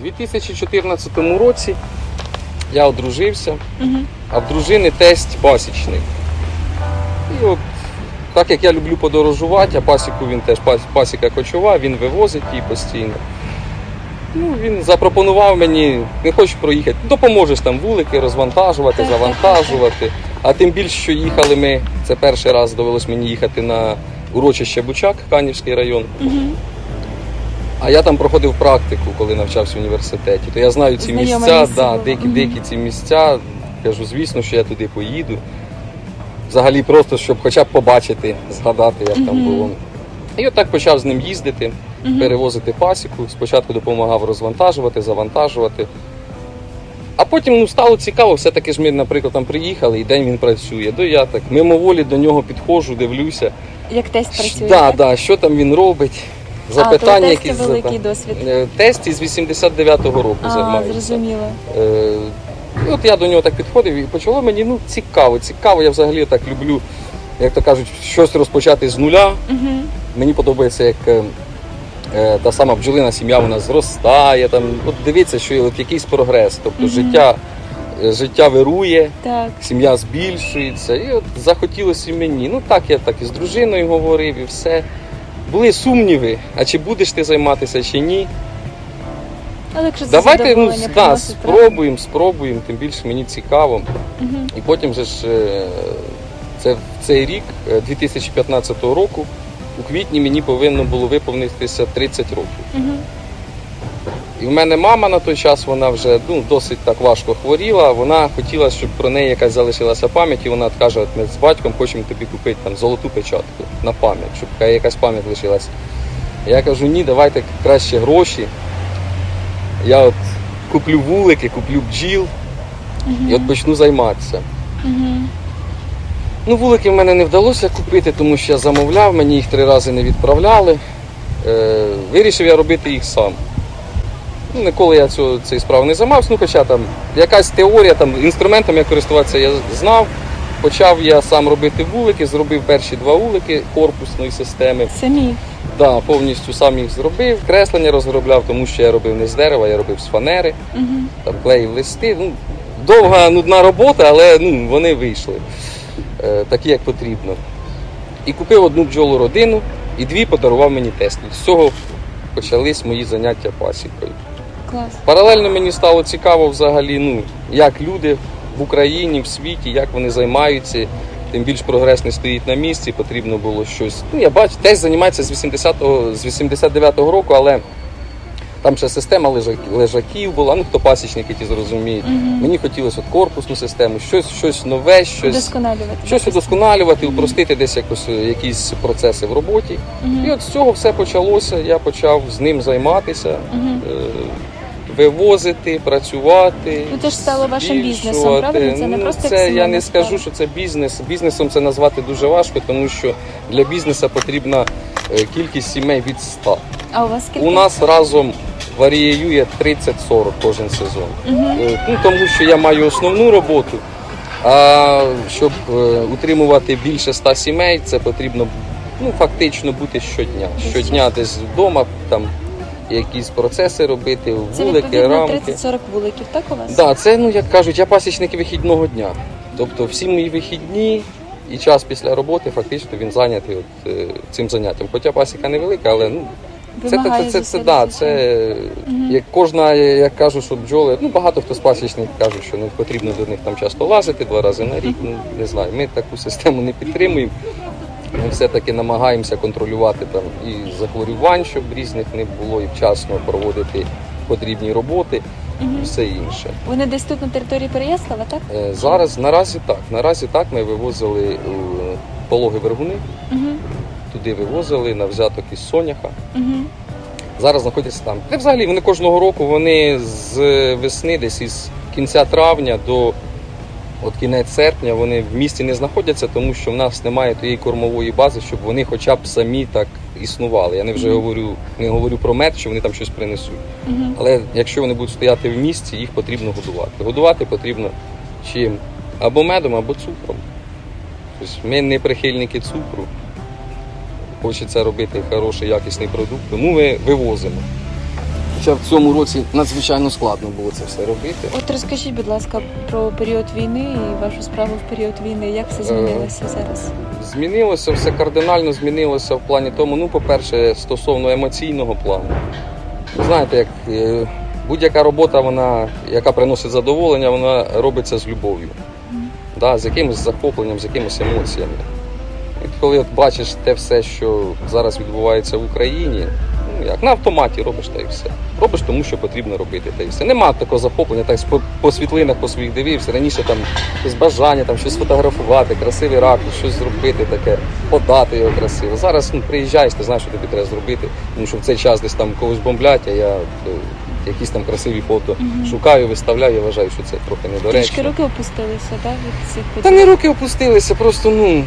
У 2014 році я одружився, Угу. а в дружини тесть пасічник. І от, так як я люблю подорожувати, а пасіку він теж пасіка кочова, він вивозить її постійно. Ну, він запропонував мені, не хочеш проїхати, допоможеш там вулики розвантажувати, завантажувати. А тим більше, що їхали ми, це перший раз довелось мені їхати на урочище Бучак, Канівський район. Угу. А я там проходив практику, коли навчався в університеті. То я знаю ці Знайоме місця, місце да, було. Мгм. дикі ці місця. Кажу, звісно, що я туди поїду. Взагалі просто, щоб хоча б побачити, згадати, як там Мгм. було. І от так почав з ним їздити, перевозити пасіку. Спочатку допомагав розвантажувати, завантажувати. А потім ну, стало цікаво, все-таки ж ми, наприклад, там приїхали, і день він працює. То я так мимоволі до нього підходжу, дивлюся. Як тест працює? Да, так? да, що там він робить. А, Запитання, то у тесті якісь великий зада- досвід. Тест із 89-го року А, займаюся. зрозуміло. Е, і от я до нього так підходив і почало мені ну, цікаво. Цікаво, я взагалі так люблю, як то кажуть, щось розпочати з нуля. Угу. Мені подобається, як е, е, та сама бджолина сім'я вона зростає. Там, от дивіться, що от якийсь прогрес. Тобто Мгм. життя, е, життя вирує, Так. сім'я збільшується. І от захотілося і мені. Ну так я так і з дружиною говорив, і все. Були сумніви, а чи будеш ти займатися, чи ні. Але якщо це Давайте ну, да, приносить, спробуємо, спробуємо, тим більше мені цікаво. Мгм. І потім же ж е, це в цей рік, е, 2015 року, у квітні мені повинно було виповнитися 30 років. Мгм. І в мене мама на той час вона вже ну, досить так важко хворіла. Вона хотіла, щоб про неї якась залишилася пам'ять, і вона каже, от ми з батьком хочемо тобі купити там золоту печатку на пам'ять, щоб якась пам'ять лишилася. Я кажу, ні, давайте краще гроші. Я от куплю вулики, куплю бджіл і от почну займатися. Мгм. Ну, вулики в мене не вдалося купити, тому що я замовляв, мені їх три рази не відправляли. Е, вирішив я робити їх сам. Ну, ніколи я цього, цієї справи не займався, ну хоча там якась теорія, там, інструментом як користуватися я знав. Почав я сам робити вулики, зробив перші два вулики корпусної системи. Самі. Да, повністю сам їх зробив. Креслення розробляв, тому що я робив не з дерева, я робив з фанери Мгм. там клеїв листи. Ну, довга, нудна робота, але ну, вони вийшли е, такі, як потрібно. І купив одну бджолу родину і дві подарував мені тест. З цього почались мої заняття пасікою. Клас. Паралельно мені стало цікаво взагалі, ну, як люди в Україні, в світі, як вони займаються. Тим більш прогрес не стоїть на місці, потрібно було щось. Ну, я бачу, теж займається з 80-го, з 89-го року, але там ще система лежак- лежаків була, ну хто пасічники ті зрозуміють. Мгм. Мені хотілося от корпусну систему, щось, щось нове, щось, Удосконалювати. щось удосконалювати, упростити десь якось е, якісь процеси в роботі. Мгм. І от з цього все почалося. Я почав з ним займатися, Мгм. Вивозити, працювати. Ну, це ж стало вашим бізнесом, правильно? Це не Ну, просто це я не скажу, що це бізнес. Бізнесом це назвати дуже важко, тому що для бізнесу потрібна е, кількість сімей від 100. А у вас скільки? У нас разом варіює 30-40 кожен сезон. Е, Ну, тому що я маю основну роботу. А щоб е, утримувати більше ста сімей, це потрібно ну, фактично бути щодня. Щодня десь вдома, там якісь процеси робити, Це вулики, рамки. 30-40 вуликів, так у вас? Да, це, ну як кажуть, я пасічник вихідного дня. Тобто всі мої вихідні і час після роботи фактично він зайнятий от, е, цим заняттям. Хоча пасіка невелика, але ну, це, це, це, це, да, це як кожна, як кажуть, що бджоли, ну багато хто з пасічників кажуть, що не потрібно до них там часто лазити два рази на рік. Ну не знаю, ми таку систему не підтримуємо. Ми все-таки намагаємося контролювати там і захворювань, щоб різних не було, і вчасно проводити потрібні роботи і все інше. Вони десь тут на території Переяслава, так? Е, Зараз наразі так. Наразі так ми вивозили е, пологи вергуни, Угу. туди вивозили на взяток із Соняха. Угу. Зараз знаходяться там. Та взагалі вони кожного року вони з весни, десь із кінця травня до от кінець серпня вони в місті не знаходяться, тому що в нас немає тієї кормової бази, щоб вони хоча б самі так існували. Я не вже говорю, не говорю про мед, що вони там щось принесуть. Угу. Але якщо вони будуть стояти в місті, їх потрібно годувати. Годувати потрібно чим? Або медом, або цукром. Тобто ми не прихильники цукру. Хочеться робити хороший, якісний продукт, тому ми вивозимо. Хоча в цьому році надзвичайно складно було це все робити. От розкажіть, будь ласка, про період війни і вашу справу в період війни. Як Е, все змінилося зараз? Змінилося все кардинально змінилося в плані тому, ну, по-перше, стосовно емоційного плану. Знаєте, як е, будь-яка робота, вона, яка приносить задоволення, вона робиться з любов'ю, да, з якимось захопленням, з якимись емоціями. І коли от бачиш те все, що зараз відбувається в Україні, як на автоматі робиш та і все. Робиш тому, що потрібно робити, та і все. Нема такого захоплення, так по, по світлинах по своїх дивився. Раніше там якесь бажання, там щось фотографувати, красивий ракурс, щось зробити таке, подати його красиво. Зараз ну, приїжджаєш, ти знаєш, що тобі треба зробити, тому що в цей час десь там когось бомблять, а я е, якісь там красиві фото Мгм. шукаю, виставляю, я вважаю, що це трохи Трішки недоречно. руки опустилися, так, від цих Та не руки опустилися, просто ну.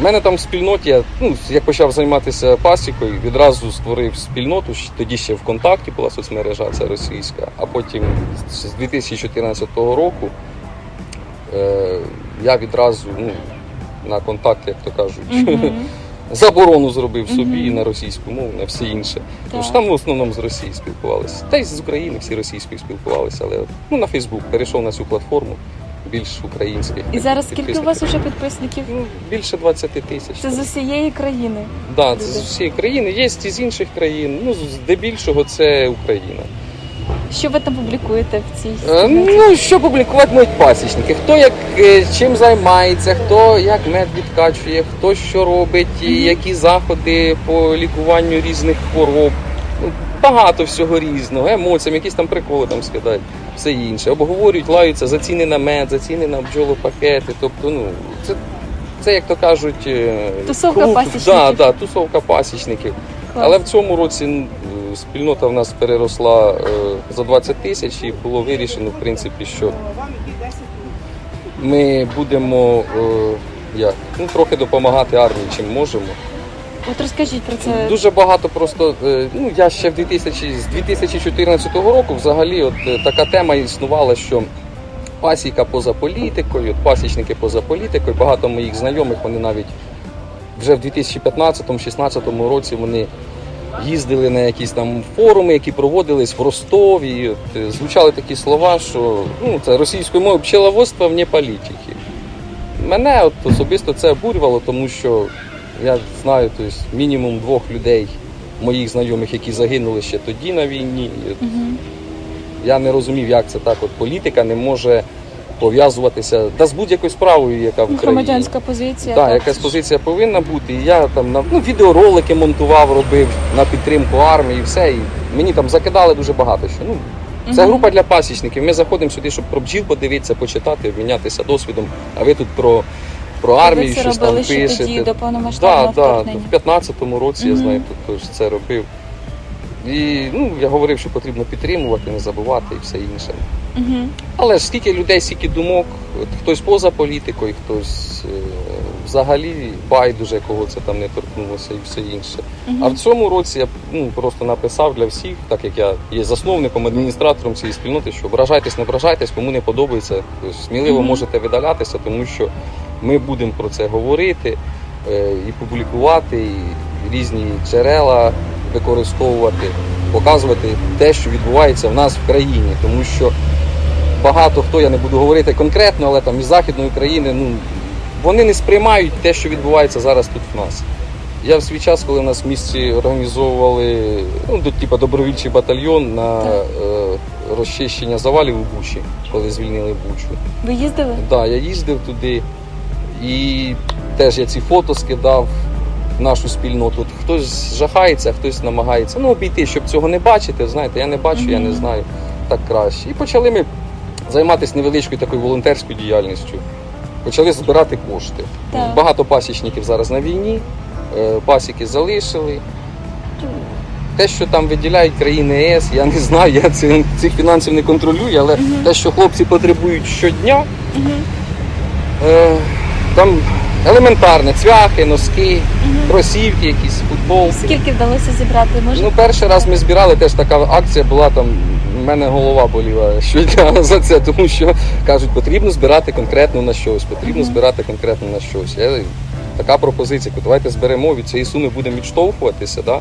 В мене там в спільноті, я, ну, як почав займатися пасікою, відразу створив спільноту, тоді ще ВКонтакті була соцмережа, це російська, а потім з 2014 року е, я відразу ну, на контакт, як то кажуть, Мгм. заборону зробив собі Мгм. на російську мову, на все інше. Тому що там в основному з Росії спілкувалися. Та й з України всі російською спілкувалися, але ну, на Фейсбук перейшов на цю платформу більш українських. І зараз скільки у вас уже підписників? Ну, більше 20 тисяч. Це з усієї країни. Да, це з усієї країни. Є і з інших країн. Ну, здебільшого це Україна. Що ви там публікуєте в цій Е, спільноті? Ну, що публікувати можуть пасічники? Хто як е, чим займається, хто як мед відкачує, хто що робить, і Мгм. які заходи по лікуванню різних хвороб. Багато всього різного, емоціям, якісь там приколи там скидають, все інше. Обговорюють, лаються за ціни на мед, за ціни на бджолопакети. Тобто, ну, це, це як то кажуть, е, Тусовка клуб, пасічників. Да, да, тусовка пасічників. Клас. Але в цьому році е, спільнота в нас переросла е, за 20 тисяч і було вирішено, в принципі, що ми будемо е, як, ну, трохи допомагати армії, чим можемо. От розкажіть про це. Дуже багато просто. е, Ну я ще в 2000, з 2014 року взагалі от е, така тема існувала, що пасіка поза політикою, от пасічники поза політикою. Багато моїх знайомих вони навіть вже в 2015-16 році вони їздили на якісь там форуми, які проводились в Ростові. От, е, звучали такі слова, що ну це російською мовою пчеловодство вне політики. Мене от особисто це обурювало, тому що я знаю тобто, мінімум двох людей, моїх знайомих, які загинули ще тоді на війні. От Я не розумів, як це так. От політика не може пов'язуватися да, з будь-якою справою, яка в Громадянська позиція. Так, якась позиція повинна бути. І я там на ну, відеоролики монтував, робив на підтримку армії, і все. І мені там закидали дуже багато. Що ну це група для пасічників. Ми заходимо сюди, щоб про бджіл подивитися, почитати, обмінятися досвідом. А ви тут про, про армію ви це щось там робили ще пишете. тоді, до повномасштабного да, вторгнення. в 15-му році я знаю, хто це робив. І ну, я говорив, що потрібно підтримувати, не забувати і все інше. Мгм. Але ж скільки людей, скільки думок, хтось поза політикою, хтось е, взагалі байдуже, кого це там не торкнулося і все інше. Мгм. А в цьому році я ну, просто написав для всіх, так як я є засновником, адміністратором цієї спільноти, що ображайтесь, не ображайтесь, кому не подобається, сміливо Мгм. можете видалятися, тому що ми будемо про це говорити е, і публікувати, і різні джерела використовувати, показувати те, що відбувається в нас в країні, тому що багато хто, я не буду говорити конкретно, але там із Західної України, ну вони не сприймають те, що відбувається зараз тут в нас. Я в свій час, коли в нас в місті організовували ну, до- типу, добровільчий батальйон на е, розчищення завалів у Бучі, коли звільнили Бучу. Ви їздили? Да, я їздив туди і теж я ці фото скидав в нашу спільноту. От Хтось жахається, хтось намагається ну, обійти, щоб цього не бачити. Знаєте, я не бачу, я не знаю так краще. І почали ми займатися невеличкою такою волонтерською діяльністю. Почали збирати кошти. Так. Багато пасічників зараз на війні, е, пасіки залишили. Те, що там виділяють країни ЕС, я не знаю, я цих, цих фінансів не контролюю, але Мгм. те, що хлопці потребують щодня. Е, там елементарне, цвяхи, носки, кросівки, якісь футбол. Скільки вдалося зібрати? Може? Ну, перший раз ми збирали, теж така акція була там. в мене голова боліла щодня за це, тому що кажуть, потрібно збирати конкретно на щось, потрібно збирати конкретно на щось. Я, така пропозиція, давайте зберемо від цієї суми, будемо відштовхуватися. Да?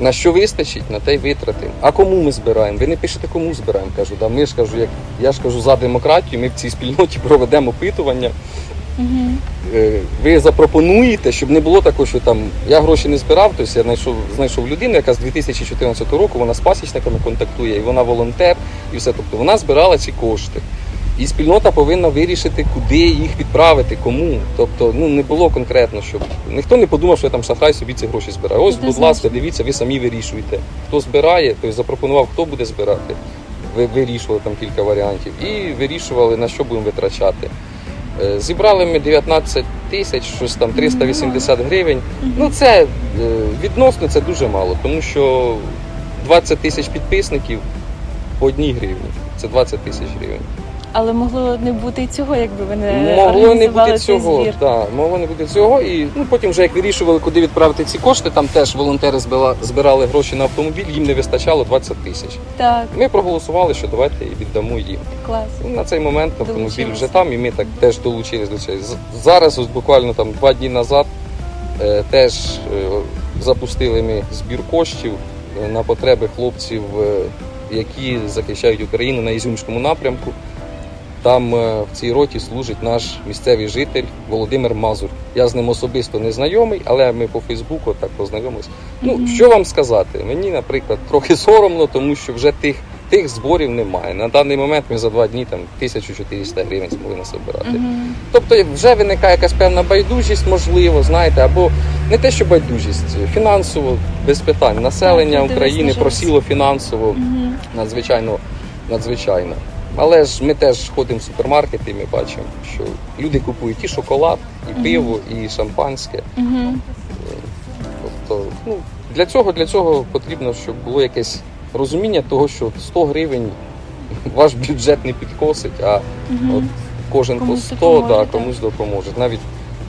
На що вистачить, на те й витратимо. А кому ми збираємо? Ви не пишете, кому збираємо. Кажу, да, ми ж кажу, як я ж кажу за демократію, ми в цій спільноті проведемо опитування. Угу. Ви запропонуєте, щоб не було такого, що там я гроші не збирав, тобто я знайшов, знайшов людину, яка з 2014 року вона з пасічниками контактує, і вона волонтер, і все. Тобто вона збирала ці кошти. І спільнота повинна вирішити, куди їх відправити, кому. Тобто, ну не було конкретно, щоб ніхто не подумав, що я там шахрай собі ці гроші збираю. Ось, будь ласка, дивіться, ви самі вирішуєте. Хто збирає, той запропонував, хто буде збирати. Ви вирішували там кілька варіантів і вирішували, на що будемо витрачати. Е, Зібрали ми 19 тисяч, щось там 380 гривень. Ну це е, відносно це дуже мало, тому що 20 тисяч підписників по одній гривні. Це 20 тисяч гривень. Але могло не бути і цього, якби ви не Могло не бути цей цього. Да, могло не бути цього. І ну потім, вже як вирішували, куди відправити ці кошти, там теж волонтери збила- збирали гроші на автомобіль, їм не вистачало 20 тисяч. Так, Ми проголосували, що давайте віддамо їм. клас. На цей момент автомобіль Долучилися. вже там, і ми так теж долучились до цього. Зараз, ось буквально там два дні назад, е, теж е, запустили ми збір коштів е, на потреби хлопців, е, які захищають Україну на Ізюмському напрямку. Там е, в цій роті служить наш місцевий житель Володимир Мазур. Я з ним особисто не знайомий, але ми по Фейсбуку так познайомились. Ну, що вам сказати? Мені, наприклад, трохи соромно, тому що вже тих, тих зборів немає. На даний момент ми за два дні там 1400 гривень змогли насобирати. Мгм. Тобто вже виникає якась певна байдужість, можливо, знаєте, або не те, що байдужість, фінансово без питань. Населення України просіло фінансово Мгм. надзвичайно, надзвичайно. Але ж ми теж ходимо в супермаркети, і ми бачимо, що люди купують і шоколад, і пиво, і шампанське. Мгм. Тобто, ну, для цього, для цього потрібно, щоб було якесь розуміння того, що 100 гривень ваш бюджет не підкосить, а Мгм. от кожен Комусь по 100 допоможе, да, так. комусь допоможе, навіть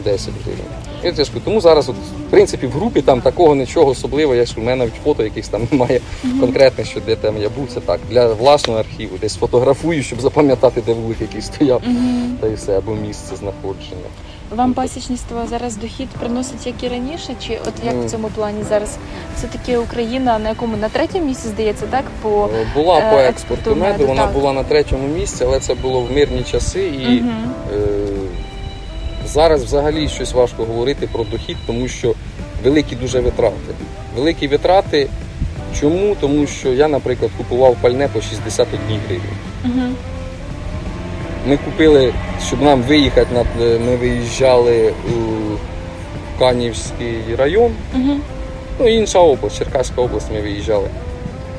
10 гривень. Я кажу, тому зараз, от, в принципі, в групі там такого нічого особливого, якщо в мене навіть фото якихось там немає конкретне, що де там я був, це так. Для власного архіву, десь фотографую, щоб запам'ятати, де вулик який стояв, та й все, або місце знаходження. Вам пасічництво зараз дохід приносить як і раніше, чи от як в цьому плані зараз все таки Україна на якому на третьому місці здається, так по Е, Була е, по експорту меду, вона так. була на третьому місці, але це було в мирні часи і. Мгм. Зараз взагалі щось важко говорити про дохід, тому що великі дуже витрати. Великі витрати. Чому? Тому що я, наприклад, купував пальне по 61 гривні. Мгм. Ми купили, щоб нам виїхати, на- ми виїжджали у Канівський район, Мгм. ну інша область, Черкаська область ми виїжджали.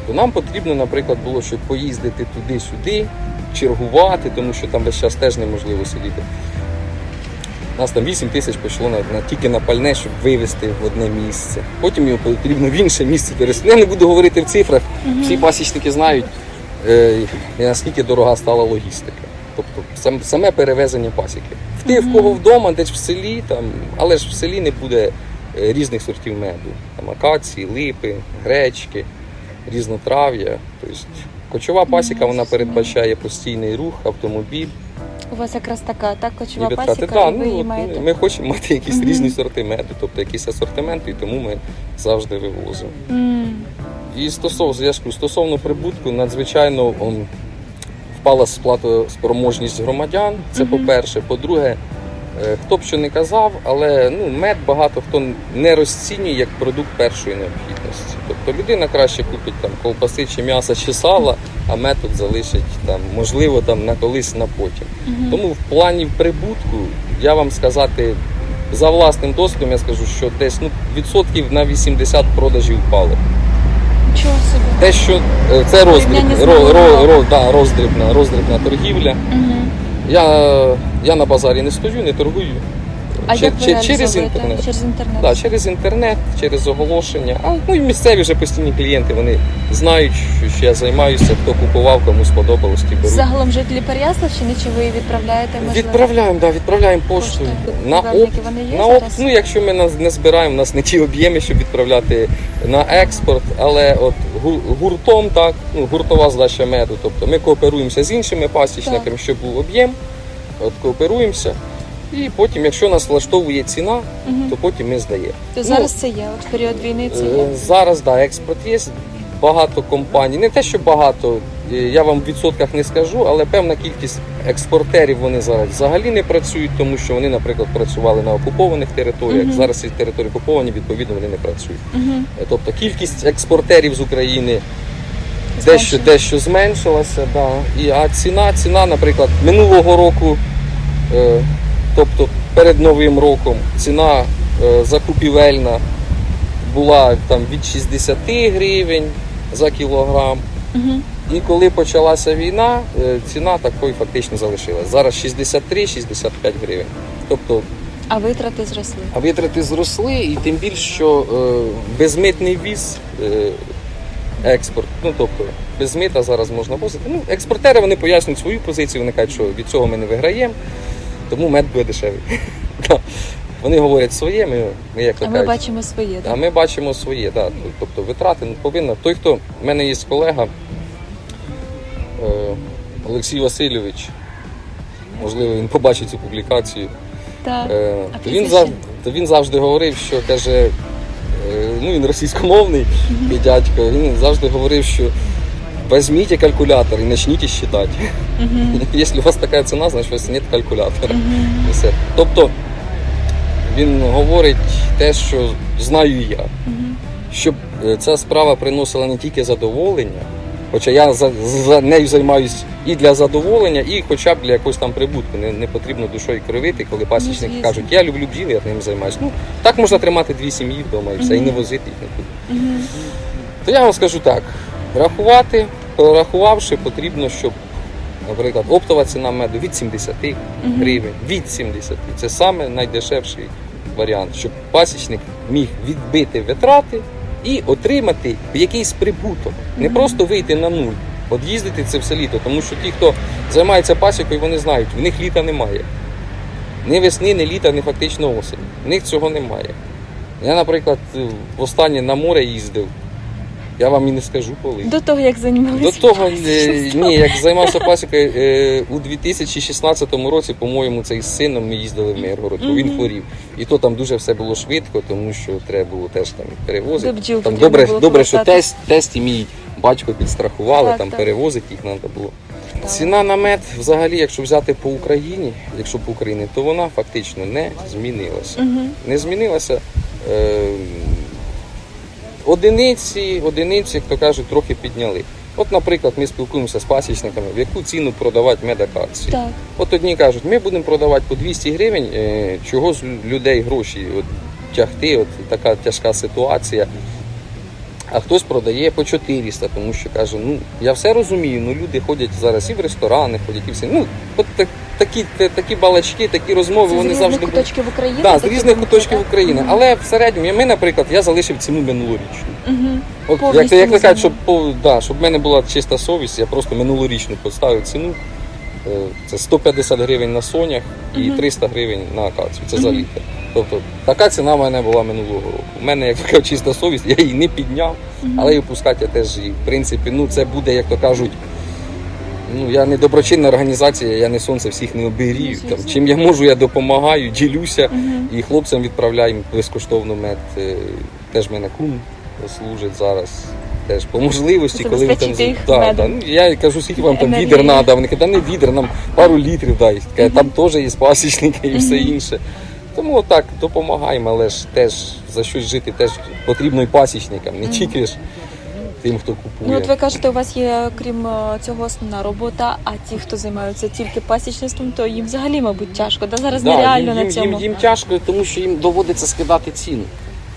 То нам потрібно, наприклад, було, щоб поїздити туди-сюди, чергувати, тому що там весь час теж неможливо сидіти. У нас там 8 тисяч пішло на, на, тільки на пальне, щоб вивезти в одне місце. Потім його потрібно в інше місце перевезти. Я не буду говорити в цифрах. Всі пасічники знають, е, наскільки дорога стала логістика. Тобто сам, саме перевезення пасіки. В ти в кого вдома, десь в селі, там, але ж в селі не буде е, різних сортів меду. Там акації, липи, гречки, різнотрав'я. Тобто, кочова пасіка вона передбачає постійний рух, автомобіль. У вас якраз така так кочова пасіка, Да, і ви ну, її маєте. ми хочемо мати якісь Мгм. різні сорти меду, тобто якийсь асортимент, і тому ми завжди вивозимо. М. І стосовно зв'язку стосовно прибутку, надзвичайно он, впала сплатоспроможність громадян. Це Мгм. по-перше. По-друге, е, хто б що не казав, але ну, мед багато хто не розцінює як продукт першої необхідності. Тобто людина краще купить там ковбаси чи м'яса чи сала, а мед тут залишить там, можливо, там на колись на потім. Мгм. Тому в плані прибутку я вам сказати. За власним досвідом я скажу, що десь ну, відсотків на 80 продажів впали. Нічого собі. Те, що е, це роздріб, ро, ро, ро, да, роздрібна, роздрібна торгівля. Мгм. Я, я на базарі не стою, не торгую. А Чи- як ви чи- через реалізовуєте? інтернет. Через інтернет. Да, через інтернет, через оголошення. А ну і місцеві вже постійні клієнти вони знають, що, я займаюся, хто купував, кому сподобалось, ті беруть. Загалом жителі Переяславщини, чи ви відправляєте можливо? Відправляємо, да, відправляємо поштою. Пошти. На оп, вони є на зараз? оп, ну якщо ми нас не збираємо, у нас не ті об'єми, щоб відправляти на експорт, але от гу- гуртом, так, ну, гуртова здача меду. Тобто ми кооперуємося з іншими пасічниками, щоб був об'єм, от кооперуємося. І потім, якщо нас влаштовує ціна, Мгм. то потім ми здаємо. То зараз це є. От в період війни це є. Е, Зараз да, експорт є. Багато компаній. Не те, що багато, е, я вам в відсотках не скажу, але певна кількість експортерів вони зараз взагалі не працюють, тому що вони, наприклад, працювали на окупованих територіях. Мгм. Зараз ці території окуповані, відповідно, вони не працюють. Е, Тобто кількість експортерів з України дещо, дещо зменшилася. Да. І, а ціна, ціна, наприклад, минулого року, е, тобто перед Новим роком, ціна е, закупівельна була там від 60 гривень за кілограм. І коли почалася війна, е, ціна такою фактично залишилась. Зараз 63-65 гривень. Тобто А витрати зросли. а витрати зросли, і тим більше, що е, безмитний віз, е, експорт, ну тобто без мита зараз можна возити. Ну, експортери вони пояснюють свою позицію, вони кажуть, що від цього ми не виграємо, тому мед буде дешевий. Вони говорять своє, ми, ми як А ми кажуть, бачимо своє. а ми бачимо своє, да. тобто витрати ну, повинна. Той, хто в мене є колега е, Олексій Васильович, можливо, він побачить цю публікацію. Так. Е, він, прізвище? зав, він завжди говорив, що каже, е, ну він російськомовний мій дядько, він завжди говорив, що візьміть калькулятор і почніть считати. Мгм. Якщо у вас така ціна, значить у вас немає калькулятора. І все. Тобто він говорить те, що знаю я. Мгм. Щоб е, ця справа приносила не тільки задоволення, хоча я за, за нею займаюсь і для задоволення, і хоча б для якогось там прибутку. Не, не потрібно душою кривити, коли пасічники звісно. кажуть, я люблю бджіл, я ним займаюся. Ну, так можна тримати дві сім'ї вдома і все, і не возити їх нікуди. Мгм. То я вам скажу так: рахувати, порахувавши, потрібно, щоб, наприклад, оптова ціна меду від 70 Мгм. гривень, від 70. Це саме найдешевший варіант, щоб пасічник міг відбити витрати і отримати якийсь прибуток. Не просто вийти на нуль, от їздити це все літо. Тому що ті, хто займається пасікою, вони знають, в них літа немає. Ні весни, ні літа, ні фактично осені. В них цього немає. Я, наприклад, востаннє на море їздив. Я вам і не скажу коли. До того, як займалися. До того, е, ні, як займався пасікою, е, у 2016 році, по-моєму, це із сином ми їздили в Миргород, бо він хворів. І то там дуже все було швидко, тому що треба було теж там До перевозити. бджіл Там потрібно добре, було добре що тест, тест і мій батько підстрахували, Так, там так. перевозити їх треба було. Так. Ціна на мед, взагалі, якщо взяти по Україні, якщо по Україні, то вона фактично не змінилася Мгм. не змінилася. Е, одиниці, одиниці, як то кажуть, трохи підняли. От, наприклад, ми спілкуємося з пасічниками, в яку ціну продавати медакації. Так. От одні кажуть, ми будемо продавати по 200 гривень, е, чого з людей гроші от, тягти, от така тяжка ситуація. А хтось продає по 400, тому що каже, ну я все розумію, ну люди ходять зараз і в ресторани, ходять і все. Ну, от так, такі, та- такі балачки, такі розмови, Це з вони різних завжди куточків України? Так, з такі різних думки, куточків так? України. Мгм. Але в середньому, ми, наприклад, я залишив ціну минулорічну. Мгм. От як, Повністю як кажуть, щоб, по- да, щоб в мене була чиста совість, я просто минулорічну поставив ціну. Е, Це 150 гривень на сонях і 300 гривень на акацію. Це за літр. Тобто така ціна в мене була минулого року. У мене, як така чиста совість, я її не підняв, але і опускати я теж її. В принципі, ну це буде, як то кажуть. Ну, я не доброчинна організація, я не сонце всіх не оберію. Там, чим я можу, я допомагаю, ділюся. І хлопцям відправляємо безкоштовно мед. Е, Теж мене кум служить зараз. Теж по можливості, коли він там їх да, да. Ну, я кажу, скільки вам там Енергією. відер треба. Вони кажуть, та не відер, нам пару літрів дай. Каже, Там теж є пасічники і все інше. Тому отак допомагаємо, але ж теж за щось жити теж потрібно і пасічникам, не тільки ж тим, хто купує. Ну, от ви кажете, у вас є крім е, цього основна робота, а ті, хто займаються тільки пасічництвом, то їм взагалі, мабуть, тяжко. Да зараз Да, нереально їм, на їм, цьому. їм, їм тяжко, тому що їм доводиться скидати ціну.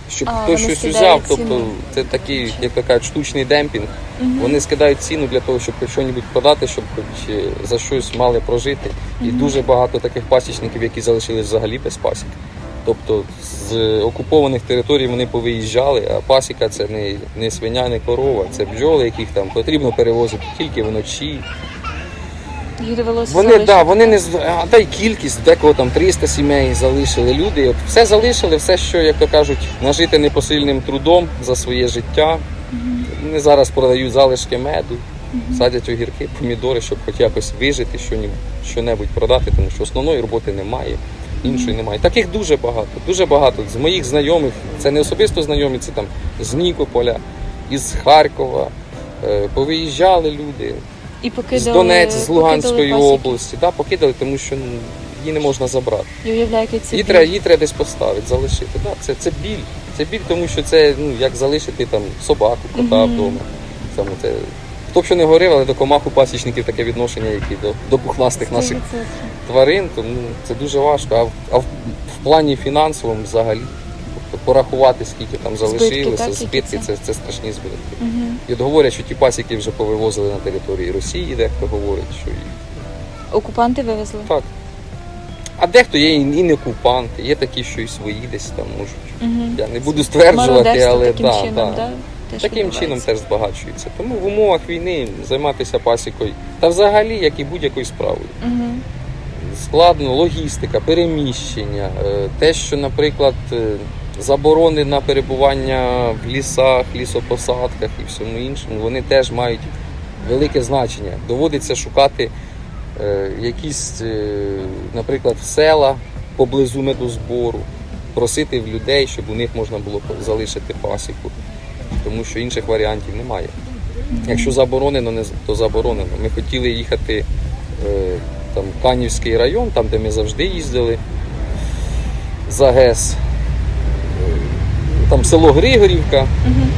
Щоб А, хтось щось скидають взяв, тобто це такий, як кажуть, штучний демпінг. Мгм. Вони скидають ціну для того, щоб щось продати, щоб хоч е, за щось мали прожити. І дуже багато таких пасічників, які залишились взагалі без пасік. Тобто з окупованих територій вони повиїжджали, а пасіка це не, не свиня, не корова, це бджоли, яких там потрібно перевозити тільки вночі. Їх довелося Вони да, вони не а та й кількість, декого там 300 сімей залишили. Люди от все залишили, все, що, як то кажуть, нажити непосильним трудом за своє життя. Вони зараз продають залишки меду, Мгм. садять огірки, помідори, щоб хоч якось вижити, що-небудь, що-небудь продати, тому що основної роботи немає. Іншої немає. Таких дуже багато. Дуже багато. З моїх знайомих, це не особисто знайомі, це там з Нікополя, із Харкова. Е, Повиїжджали люди І покидали з Донець, з Луганської області. Да, покидали, тому що ну, її не можна забрати. І уявляю, який це Її біль. треба, її треба десь поставити, залишити. Да, це, це біль. Це біль, тому що це ну, як залишити там собаку, кота Мгм. вдома. Саме це. Хто б що не говорив, але до комах у пасічників таке відношення, як і до, до пухнастих наших 100%. тварин, тому це дуже важко. А в, а в, в плані фінансовому взагалі. Тобто порахувати, скільки там залишилося, збитки, це? це, страшні збитки. Мгм. І от говорять, що ті пасіки вже повивозили на території Росії, дехто говорить, що і Окупанти вивезли. так. А дехто є і не окупанти, є такі, що і свої десь там можуть. Мгм. Я не буду стверджувати, але таким да, чином, да. да? теж таким чином теж збагачується. Тому в умовах війни займатися пасікою та взагалі, як і будь-якою справою. Мгм. Складно, логістика, переміщення, е, те, що, наприклад, е, заборони на перебування в лісах, лісопосадках і всьому іншому, вони теж мають велике значення. Доводиться шукати е, якісь, е, наприклад, села поблизу медозбору, просити в людей, щоб у них можна було залишити пасіку, тому що інших варіантів немає. Якщо заборонено, не то заборонено. Ми хотіли їхати е, там Канівський район, там де ми завжди їздили за ГЕС. Там село Григорівка. Мгм.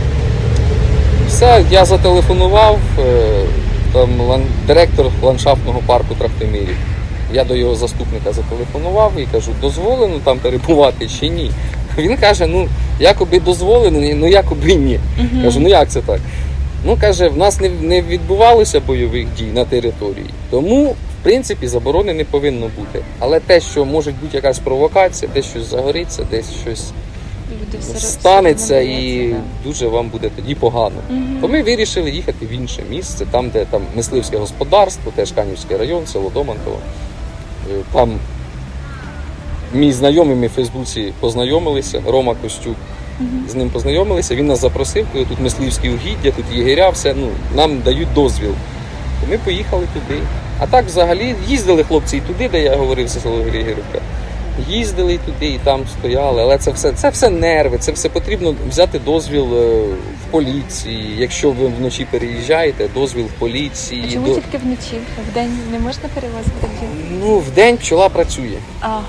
Все, я зателефонував, е, там директор ландшафтного парку Трахтимирів. Я до його заступника зателефонував і кажу, дозволено там перебувати чи ні. Він каже, ну якоби дозволено, ну якоби ні. Мгм. Кажу, ну як це так? Ну каже, в нас не, не відбувалося бойових дій на території, тому в принципі заборони не повинно бути. Але те, що може бути якась провокація, десь щось загориться, десь щось Люди все станеться і дуже вам буде тоді погано. Мгм. То ми вирішили їхати в інше місце, там, де там мисливське господарство, теж Канівський район, село Домантово. Е, Там мій знайомий, ми в Фейсбуці познайомилися, Рома Костюк. З ним познайомилися, він нас запросив, коли тут мисливські угіддя, тут єгеря, все, ну, нам дають дозвіл. Ми поїхали туди. А так взагалі їздили хлопці і туди, де я говорив, це село Григорівка. Їздили туди, і там стояли, але це все, це все нерви, це все потрібно взяти дозвіл е, в поліції. Якщо ви вночі переїжджаєте, дозвіл в поліції. А чому до- тільки вночі? Вдень не можна перевозити бджіл? Ну, в день пчола працює. Ага,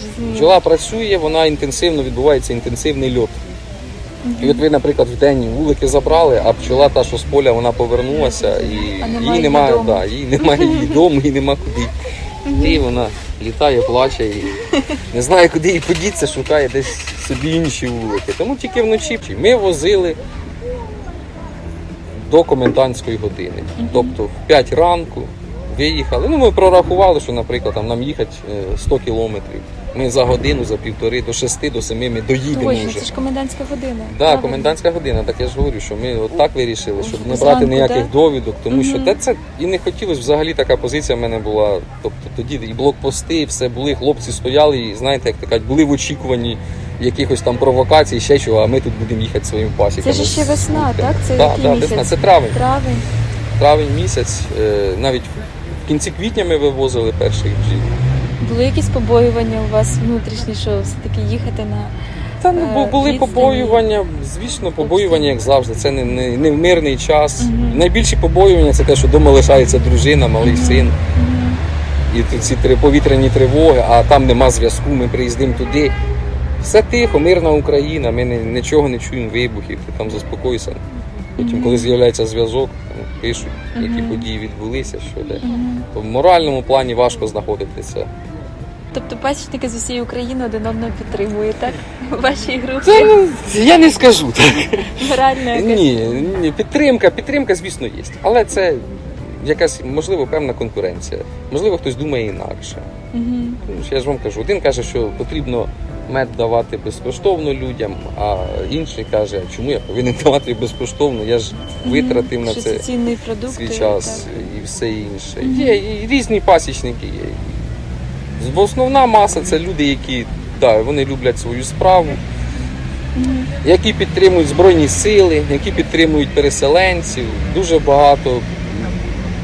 зрозуміло. Бджола працює, вона інтенсивно відбувається інтенсивний льот. І от ви, наприклад, в день вулики забрали, а пчола та, що з поля, вона повернулася і А немає їй немає, да, їй немає її дому, їй нема куди. І вона літає, плаче і не знає, куди і подіться, шукає десь собі інші вулики. Тому тільки вночі ми возили до комендантської години. Тобто в 5 ранку виїхали. Ну, ми прорахували, що, наприклад, там нам їхати е, 100 кілометрів. Ми за годину, за півтори, до 6, до 7 ми доїдемо Точно, вже. це ж комендантська година. Да, комендантська година, так я ж говорю, що ми от так вирішили, щоб не брати ніяких да? довідок, тому що те це і не хотілося взагалі така позиція в мене була. Тобто тоді і блокпости, і все були, хлопці стояли, і знаєте, як кажуть, були в очікуванні якихось там провокацій, ще чого, а ми тут будемо їхати своїм Це ж ще весна, так? Це Так, який да, місяць? весна, це травень. Травень. Травень місяць, е, навіть в кінці квітня ми вивозили перших бджіл. Були якісь побоювання у вас внутрішні, що все-таки їхати на Та ну бу- були відстані. побоювання, звісно, побоювання, як завжди. Це не, не, не в мирний час. Мгм. Найбільші побоювання це те, що вдома лишається дружина, малий син. І ці три повітряні тривоги, а там нема зв'язку, ми приїздимо туди. Все тихо, мирна Україна, ми не, нічого не чуємо вибухів, ти там заспокойся. Потім, Мгм. коли з'являється зв'язок, пишуть, які Мгм. події відбулися, що де. Мгм. То в моральному плані важко знаходитися. Тобто пасічники з усієї України один одного підтримують, так? У групі Це ну, я не скажу так. моральна. Ні, ні, підтримка, підтримка, звісно, є. Але це якась, можливо, певна конкуренція. Можливо, хтось думає інакше. Ж Я ж вам кажу, один каже, що потрібно мед давати безкоштовно людям, а інший каже, а чому я повинен давати безкоштовно? Я ж витратив на це продукт. свій час і все інше. Є і різні пасічники є. Основна маса це люди, які да, вони люблять свою справу, які підтримують збройні сили, які підтримують переселенців. Дуже багато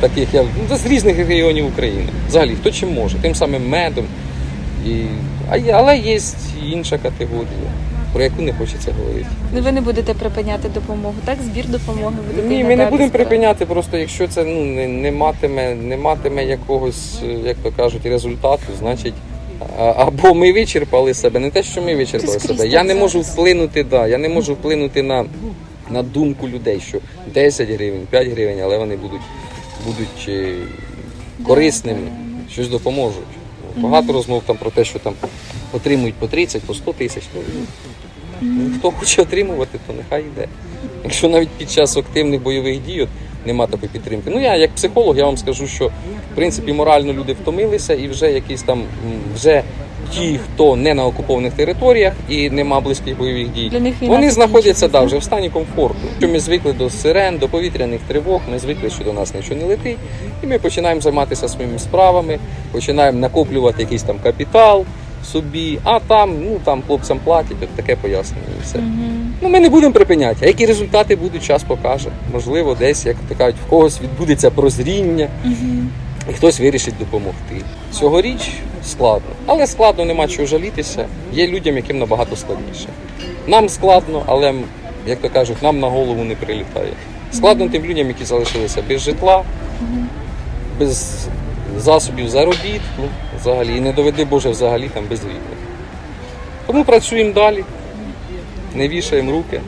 таких я ну, з різних регіонів України. Взагалі, хто чим може, тим самим медом. І але є інша категорія, про яку не хочеться говорити. Ну ви не будете припиняти допомогу, так? Збір допомоги будете Ні, ми не будемо припиняти, просто якщо це ну, не, не, матиме, не матиме якогось, е, як то кажуть, результату, значить. Або ми вичерпали себе, не те, що ми вичерпали скрізь себе. Я не можу вплинути, да, я не можу вплинути на, на думку людей, що 10 гривень, 5 гривень, але вони будуть, будуть е, корисними, щось допоможуть. Багато розмов там про те, що там отримують по 30, по 100 тисяч. Ну, хто хоче отримувати, то нехай йде. Якщо навіть під час активних бойових дій нема такої підтримки. Ну я як психолог, я вам скажу, що в принципі морально люди втомилися і вже якісь там вже ті, хто не на окупованих територіях і нема близьких бойових дій. Для них війна Вони знаходяться да? вже в стані комфорту. Що ми звикли до сирен, до повітряних тривог, ми звикли, що до нас нічого не летить, і ми починаємо займатися своїми справами, починаємо накоплювати якийсь там капітал собі, а там, ну там хлопцям платять, от таке пояснення і все. Ну ми не будемо припиняти. А які результати будуть, час покаже. Можливо, десь, як то кажуть, в когось відбудеться прозріння, і хтось вирішить допомогти. Цьогоріч складно, але складно нема чого жалітися. Є людям, яким набагато складніше. Нам складно, але як то кажуть, нам на голову не прилітає. Складно тим людям, які залишилися без житла, без засобів заробітку, взагалі, і не доведи Боже взагалі там без рідних. Тому працюємо далі, не вішаємо руки.